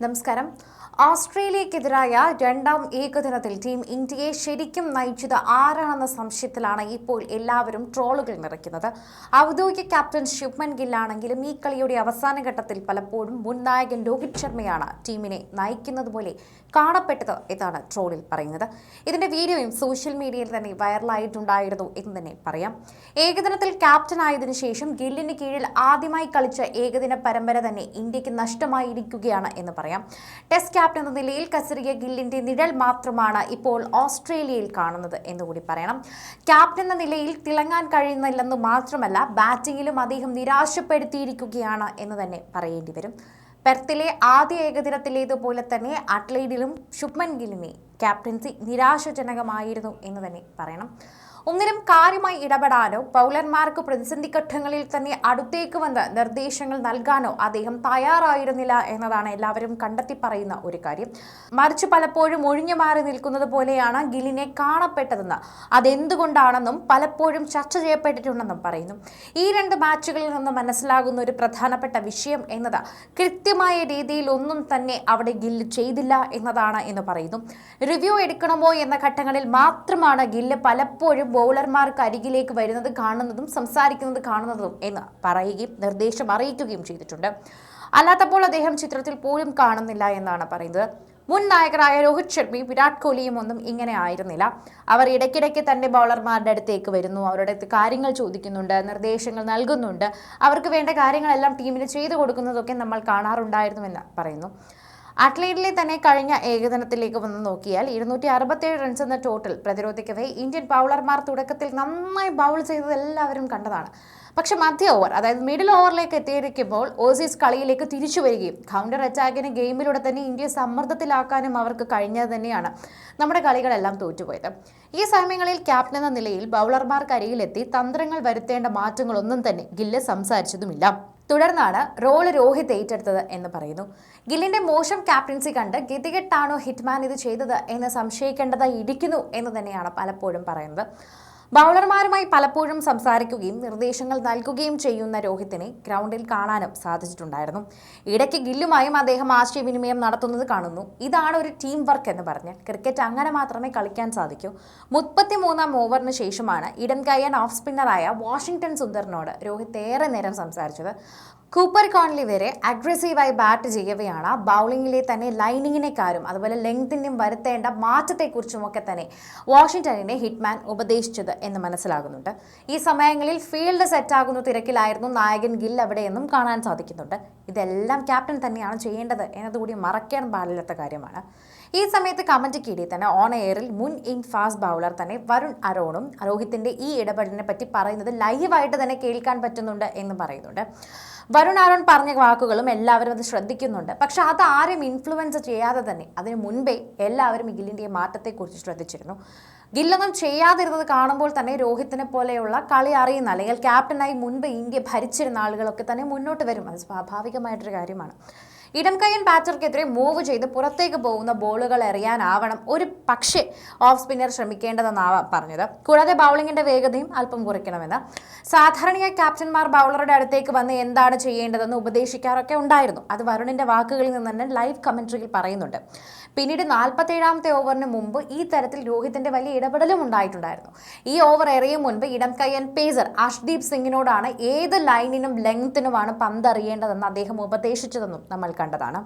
നമസ്കാരം. ഓസ്ട്രേലിയക്കെതിരായ രണ്ടാം ഏകദിനത്തിൽ ടീം ഇന്ത്യയെ ശരിക്കും നയിച്ചത് ആരാണെന്ന സംശയത്തിലാണ് ഇപ്പോൾ എല്ലാവരും ട്രോളുകൾ നിറയ്ക്കുന്നത്. ഔദ്യോഗിക ക്യാപ്റ്റൻ ശുഭ്മൻ ഗില്ലാണെങ്കിലും ഈ കളിയുടെ അവസാന ഘട്ടത്തിൽ പലപ്പോഴും മുൻ നായകൻ രോഹിത് ശർമ്മയാണ് ടീമിനെ നയിക്കുന്നത് പോലെ കാണപ്പെട്ടത് എന്നാണ് ട്രോളിൽ പറയുന്നത്. ഇതിന്റെ വീഡിയോയും സോഷ്യൽ മീഡിയയിൽ തന്നെ വൈറലായിട്ടുണ്ടായിരുന്നു എന്ന് തന്നെ പറയാം. ഏകദിനത്തിൽ ക്യാപ്റ്റൻ ആയതിനു ശേഷം ഗില്ലിന് കീഴിൽ ആദ്യമായി കളിച്ച ഏകദിന പരമ്പര തന്നെ ഇന്ത്യയ്ക്ക് നഷ്ടമായിരിക്കുകയാണ് എന്ന് പറയാം. ടെസ്റ്റ് ക്യാപ്റ്റൻ എന്ന നിലയിൽ കസറിയ ഗില്ലിന്റെ നിഴൽ മാത്രമാണ് ഇപ്പോൾ ഓസ്ട്രേലിയയിൽ കാണുന്നത് എന്നുകൂടി പറയണം. ക്യാപ്റ്റൻ എന്ന നിലയിൽ തിളങ്ങാൻ കഴിയുന്നില്ലെന്ന് മാത്രമല്ല ബാറ്റിംഗിലും അദ്ദേഹം നിരാശപ്പെടുത്തിയിരിക്കുകയാണ് എന്ന് തന്നെ പറയേണ്ടി വരും. പെർത്തിലെ ആദ്യ ഏകദിനത്തിലേതുപോലെ തന്നെ അട്ലൈഡിലും ശുഭ്മൻ ഗില്ലിനെ ക്യാപ്റ്റൻസി നിരാശജനകമായിരുന്നു എന്ന് തന്നെ പറയണം. ഒന്നിനും കാര്യമായി ഇടപെടാനോ പൗലന്മാർക്ക് പ്രതിസന്ധി ഘട്ടങ്ങളിൽ തന്നെ അടുത്തേക്ക് വന്ന് നിർദ്ദേശങ്ങൾ നൽകാനോ അദ്ദേഹം തയ്യാറായിരുന്നില്ല എന്നതാണ് എല്ലാവരും കണ്ടെത്തി പറയുന്ന ഒരു കാര്യം. മറിച്ച് പലപ്പോഴും ഒഴിഞ്ഞു മാറി നിൽക്കുന്നത് പോലെയാണ് ഗിലിനെ കാണപ്പെട്ടതെന്ന്. അതെന്തുകൊണ്ടാണെന്നും പലപ്പോഴും ചർച്ച ചെയ്യപ്പെട്ടിട്ടുണ്ടെന്നും പറയുന്നു. ഈ രണ്ട് മാച്ചുകളിൽ നിന്ന് മനസ്സിലാകുന്ന ഒരു പ്രധാനപ്പെട്ട വിഷയം എന്നത് കൃത്യമായ രീതിയിൽ ഒന്നും തന്നെ അവിടെ ഗില്ല് ചെയ്തില്ല എന്നതാണ് എന്ന് പറയുന്നു. റിവ്യൂ എടുക്കണമോ എന്ന ഘട്ടങ്ങളിൽ മാത്രമാണ് ഗില്ല് പലപ്പോഴും ബൗളർമാർക്ക് അരികിലേക്ക് വരുന്നത് കാണുന്നതും സംസാരിക്കുന്നത് കാണുന്നതും എന്ന് പറയുകയും നിർദ്ദേശം അറിയിക്കുകയും ചെയ്തിട്ടുണ്ട്. അല്ലാത്തപ്പോൾ അദ്ദേഹം ചിത്രത്തിൽ പോലും കാണുന്നില്ല എന്നാണ് പറയുന്നത്. മുൻ നായകരായ രോഹിത് ശർമ്മയും വിരാട് കോഹ്ലിയും ഒന്നും ഇങ്ങനെ ആയിരുന്നില്ല. അവർ ഇടയ്ക്കിടയ്ക്ക് തന്റെ ബൗളർമാരുടെ അടുത്തേക്ക് വരുന്നു. അവരുടെ അടുത്ത് കാര്യങ്ങൾ ചോദിക്കുന്നുണ്ട് നിർദ്ദേശങ്ങൾ നൽകുന്നുണ്ട്. അവർക്ക് വേണ്ട കാര്യങ്ങളെല്ലാം ടീമിന് ചെയ്തു കൊടുക്കുന്നതൊക്കെ നമ്മൾ കാണാറുണ്ടായിരുന്നുവെന്ന് പറയുന്നു. അട്ലൈഡിലെ തന്നെ കഴിഞ്ഞ ഏകദിനത്തിലേക്ക് വന്ന് നോക്കിയാൽ ഇരുന്നൂറ്റി അറുപത്തേഴ് റൺസ് എന്ന ടോട്ടൽ പ്രതിരോധിക്കവേ ഇന്ത്യൻ ബൗളർമാർ തുടക്കത്തിൽ നന്നായി ബൗൾ ചെയ്തത് എല്ലാവരും കണ്ടതാണ്. പക്ഷെ മധ്യ ഓവർ അതായത് മിഡിൽ ഓവറിലേക്ക് എത്തിയിരിക്കുമ്പോൾ ഓസീസ് കളിയിലേക്ക് തിരിച്ചു വരികയും കൗണ്ടർ അറ്റാക്കിന് ഗെയിമിലൂടെ തന്നെ ഇന്ത്യ സമ്മർദ്ദത്തിലാക്കാനും അവർക്ക് കഴിഞ്ഞത് തന്നെയാണ് നമ്മുടെ കളികളെല്ലാം തോറ്റുപോയത്. ഈ സമയങ്ങളിൽ ക്യാപ്റ്റൻ എന്ന നിലയിൽ ബൗളർമാർക്ക് അരികിലെത്തി തന്ത്രങ്ങൾ വരുത്തേണ്ട മാറ്റങ്ങളൊന്നും തന്നെ ഗില്ല് സംസാരിച്ചതുമില്ല. തുടർന്നാണ് റോൾ രോഹിത് ഏറ്റെടുത്തത് എന്ന് പറയുന്നു. ഗില്ലിന്റെ മോശം ക്യാപ്റ്റൻസി കണ്ട് ഗതികെട്ടാണോ ഹിറ്റ്മാൻ ഇത് ചെയ്തത് എന്ന് സംശയിക്കേണ്ടതായി ഇരിക്കുന്നു എന്ന് തന്നെയാണ് പലപ്പോഴും പറയുന്നത്. ബൗളർമാരുമായി പലപ്പോഴും സംസാരിക്കുകയും നിർദ്ദേശങ്ങൾ നൽകുകയും ചെയ്യുന്ന രോഹിത്തിനെ ഗ്രൗണ്ടിൽ കാണാനും സാധിച്ചിട്ടുണ്ടായിരുന്നു. ഇടയ്ക്ക് ഗില്ലുമായും അദ്ദേഹം ആശയവിനിമയം നടത്തുന്നത് കാണുന്നു. ഇതാണ് ഒരു ടീം വർക്ക് എന്ന് പറഞ്ഞാൽ ക്രിക്കറ്റ് അങ്ങനെ മാത്രമേ കളിക്കാൻ സാധിക്കൂ. മുപ്പത്തിമൂന്നാം ഓവറിന് ശേഷമാണ് ഇടം കയ്യാൻ ഓഫ് സ്പിന്നറായ വാഷിംഗ്ടൺ സുന്ദറിനോട് രോഹിത് ഏറെ നേരം സംസാരിച്ചത്. കൂപ്പർ കോൺലി വരെ അഗ്രസീവായി ബാറ്റ് ചെയ്യവെയാണ് ബൗളിങ്ങിലെ തന്നെ ലൈനിങ്ങിനെക്കാരും അതുപോലെ ലെങ്തിനും വരുത്തേണ്ട മാറ്റത്തെക്കുറിച്ചുമൊക്കെ തന്നെ വാഷിംഗ്ടണിനെ ഹിറ്റ്മാൻ ഉപദേശിച്ചത് എന്ന് മനസ്സിലാകുന്നുണ്ട്. ഈ സമയങ്ങളിൽ ഫീൽഡ് സെറ്റാകുന്ന തിരക്കിലായിരുന്നു നായകൻ ഗിൽ അവിടെയെന്നും കാണാൻ സാധിക്കുന്നുണ്ട്. ഇതെല്ലാം ക്യാപ്റ്റൻ തന്നെയാണ് ചെയ്യേണ്ടത് എന്നതുകൂടി മറക്കാൻ പാടില്ലാത്ത കാര്യമാണ്. ഈ സമയത്ത് കമന്റ് കീഴിൽ തന്നെ ഓൺ എയറിൽ മുൻ ഇൻ ഫാസ്റ്റ് ബൗളർ തന്നെ വരുൺ അരോണും രോഹിത്തിന്റെ ഈ ഇടപെടലിനെ പറ്റി പറയുന്നത് ലൈവായിട്ട് തന്നെ കേൾക്കാൻ പറ്റുന്നുണ്ട് എന്ന് പറയുന്നുണ്ട്. വരുൺ അരോൺ പറഞ്ഞ വാക്കുകളും എല്ലാവരും അത് ശ്രദ്ധിക്കുന്നുണ്ട്. പക്ഷെ അത് ആരും ഇൻഫ്ലുവൻസ് ചെയ്യാതെ തന്നെ അതിനു മുൻപേ എല്ലാവരും ഗില്ലിന്റെ മാറ്റത്തെക്കുറിച്ച് ശ്രദ്ധിച്ചിരുന്നു. ഗില്ലൊന്നും ചെയ്യാതിരുന്നത് കാണുമ്പോൾ തന്നെ രോഹിത്തിനെ പോലെയുള്ള കളി അറിയുന്ന അല്ലെങ്കിൽ ക്യാപ്റ്റനായി മുൻപ് ഇന്ത്യ ഭരിച്ചിരുന്ന ആളുകളൊക്കെ തന്നെ മുന്നോട്ട് വരും. അത് സ്വാഭാവികമായിട്ടൊരു കാര്യമാണ്. ഇടം കയ്യൻ ബാറ്റർക്കെതിരെ മൂവ് ചെയ്ത് പുറത്തേക്ക് പോകുന്ന ബോളുകൾ എറിയാനാവണം ഒരു പക്ഷേ ഓഫ് സ്പിന്നർ ശ്രമിക്കേണ്ടതെന്നാവാം പറഞ്ഞത്. കൂടാതെ ബൗളിങ്ങിന്റെ വേഗതയും അല്പം കുറയ്ക്കണമെന്ന്. സാധാരണയായി ക്യാപ്റ്റന്മാർ ബൗളറുടെ അടുത്തേക്ക് വന്ന് എന്താണ് ചെയ്യേണ്ടതെന്ന് ഉപദേശിക്കാറൊക്കെ ഉണ്ടായിരുന്നു. അത് വരുണിന്റെ വാക്കുകളിൽ നിന്ന് തന്നെ ലൈവ് കമന്ററിയിൽ പറയുന്നുണ്ട്. പിന്നീട് നാൽപ്പത്തേഴാമത്തെ ഓവറിന് മുമ്പ് ഈ തരത്തിൽ രോഹിത്തിന്റെ വലിയ ഇടപെടലും ഉണ്ടായിട്ടുണ്ടായിരുന്നു. ഈ ഓവർ എറിയും മുൻപ് ഇടം കയ്യൻ പേസർ അഷ്ദീപ് സിംഗിനോടാണ് ഏത് ലൈനിനും ലെങ്ത്തിനുമാണ് പന്ത് അറിയേണ്ടതെന്ന് അദ്ദേഹം ഉപദേശിച്ചതെന്നും നമ്മൾ കണ്ടതാണ്